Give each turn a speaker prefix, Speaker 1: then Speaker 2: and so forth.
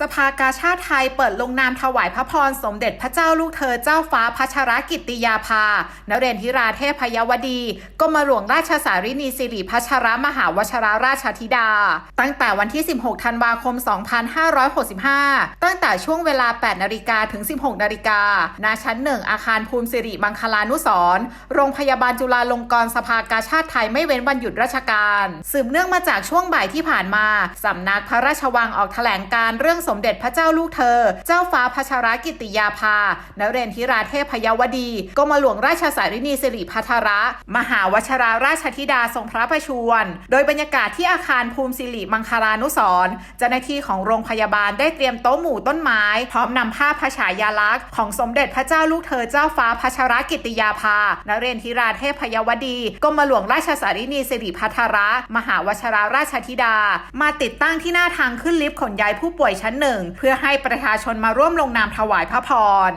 Speaker 1: สภากาชาติไทยเปิดลงนามถวายพระพรสมเด็จพระเจ้าลูกเธอเจ้าฟ้าพัชรกิติยาภา นเรนทิราเทพยวดีกรมหลวงราชสารินีสิริพัชรมหาวชรราชธิดา ตั้งแต่วันที่ 16 ธันวาคม 2565 ตั้งแต่ช่วงเวลา 8 นาฬิกาถึง 16 นาฬิกาณชั้นหนึ่งอาคารภูมิสิริมังคลานุสรโรงพยาบาลจุฬาลงกรณ์สภากาชาติไทยไม่เว้นวันหยุดราชการ สืบเนื่องมาจากช่วงบ่ายที่ผ่านมาสำนักพระราชวังออกแถลงการเรื่องสมเด็จพระเจ้าลูกเธอ เจ้าฟ้าพัชรกิติยาภานเรนทิราเทพยวดี กรมหลวงราชสารินีสิริพัทระ มหาวชราราชธิดาทรงพระประชวร โดยบรรยากาศที่อาคารภูมิสิริมังคลานุสรณ์เจ้าหน้าที่ของโรงพยาบาลได้เตรียมโต๊ะหมู่ต้นไม้ พร้อมนำภาพพระฉายาลักษณ์ของสมเด็จพระเจ้าลูกเธอเจ้าฟ้าพัชรกิติยาภานเรนทิราเทพยวดีกรมหลวงราชสารินีสิริพัทระ มหาวชราราชธิดา มาติดตั้งที่หน้าทางขึ้นลิฟต์ขนย้ายผู้ป่วยชั้นหนึ่งเพื่อให้ประชาชนมาร่วมลงนามถวายพระพร